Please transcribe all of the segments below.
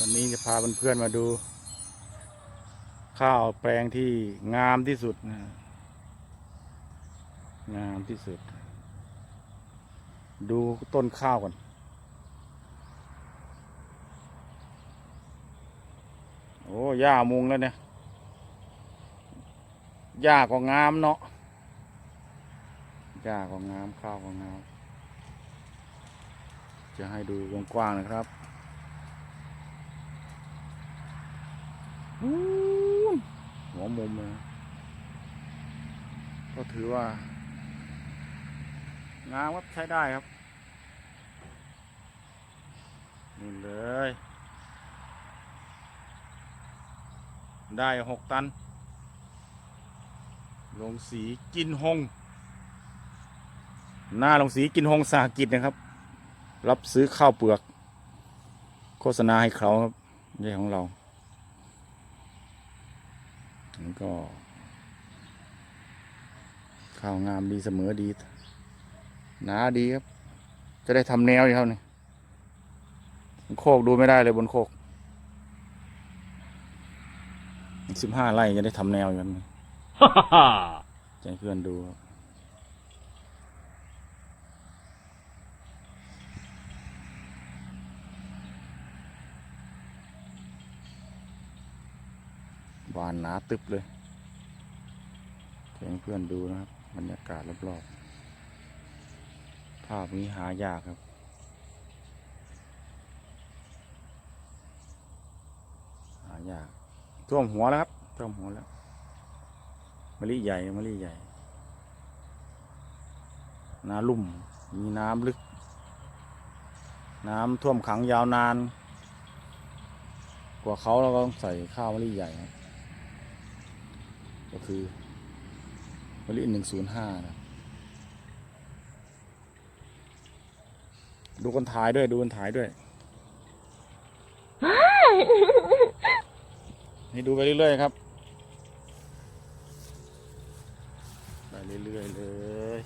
วันนี้จะพาเพื่อนๆมาดู ข้าวแปลงที่งามที่สุดนะงามที่สุด ดูต้นข้าวก่อน โอ้หญ้ามุงแล้วเนี่ยหญ้าก็งามเนาะหญ้าก็งามข้าวก็งาม จะให้ดูกว้างๆนะครับอู้ย หัวมุมเลยนะก็ถือว่างามครับใช้ได้ครับนี่เลย ได้หกตัน ลงสีกินหง หน้าลงสีกินหงสากิจนะครับ รับซื้อข้าวเปลือก โฆษณาให้เขาครับไม่ใช่ของเรา นี่ก็ ข้าวงามดีเสมอดี หนาดีครับ จะได้ทำแนวอยู่ครับนี่บนโคกดูไม่ได้เลยบนโคกสิบห้าไร่จะได้ทำแนวอยู่ครับนี่ Ha ha ha! จะให้เพื่อนดูครับห วานหนาตึบเลยให้เพื่อนดูนะครับบรรยากาศรอบๆภาพนี้หายากครับหายากท่วมหัวแล้วครับท่วมหัวแล้วมะลิใหญ่มะลิใหญ่นาลุ่มมีน้ำลึก น้ำท่วมขังยาวนาน กว่าเขาเราก็ต้องใส่ข้าวมะลิใหญ่ครับ ก็คือมะลิหนึ่งศูนย์ห้านะดูคนถ่ายด้วยดูคนถ่ายด้วยให้ดูไปเรื่อยๆครับไปเรื่อยๆเลย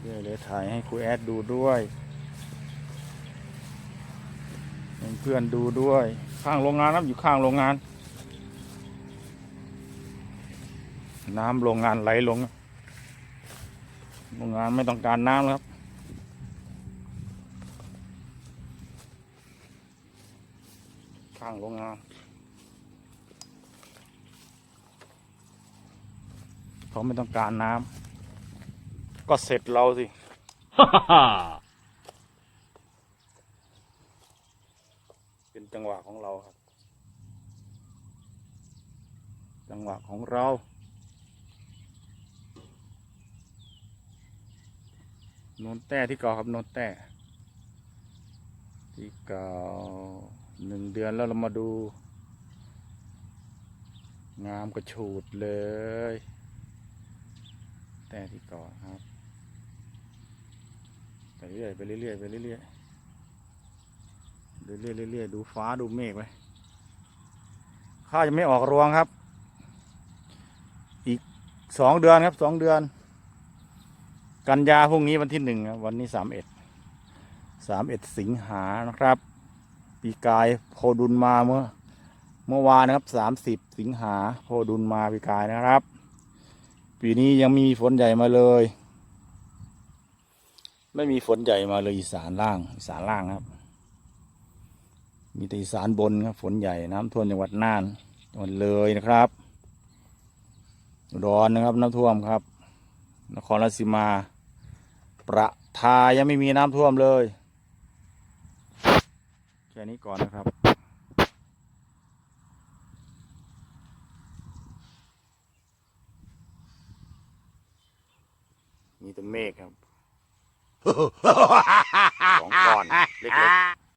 เรื่อยเลยถ่ายให้ครูแอดดูด้วยให้เพื่อนดูด้วย ข้างโรงงานครับอยู่ข้างโรงงาน น้ำโรงงานไหลลง โรงงานไม่ต้องการน้ำแล้วครับ ข้างโรงงาน เขาไม่ต้องการน้ำ ก็เสร็จเราสิ Ha ha ha! เป็นจังหวะของเราครับ จังหวะของเรา นนแต้ที่เก่าครับนนแต้ที่เก่าหนึ่งเดือนแล้วเรามาดู งามกระฉูดเลย แต่ที่เก่อนครับไปเรื่อยไปเรื่อยไปเรื่อยเรื่อยเรื่อยเรื่อยดูฟ้าดูเมฆไว้ข้าวยังไม่ออกรวงครับ อีกสองเดือนครับสองเดือน กันยาพรุ่งนี้วันที่หนึ่งวันนี้สามเอ็ดสามเอ็ดสิงหานะครับ ปีกายโพดุลมาเมื่อเมื่อวานนะครับสามสิบสิงหาโพดุลมาปีกายนะครับ ปีนี้ยังมีฝนใหญ่มาเลย ไม่มีฝนใหญ่มาเลยอีสานล่างอีสานล่างครับ มีแต่อีสานบนครับฝนใหญ่น้ำท่วมจังหวัดน่านจังหวัดเลยนะครับอุดอนนะครับน้ำท่วมครับ นครราชสีมา ประทายังไม่มีน้ำท่วมเลย แค่นี้ก่อนนะครับ มีแต่เมฆครับสองก้อน เล็กๆ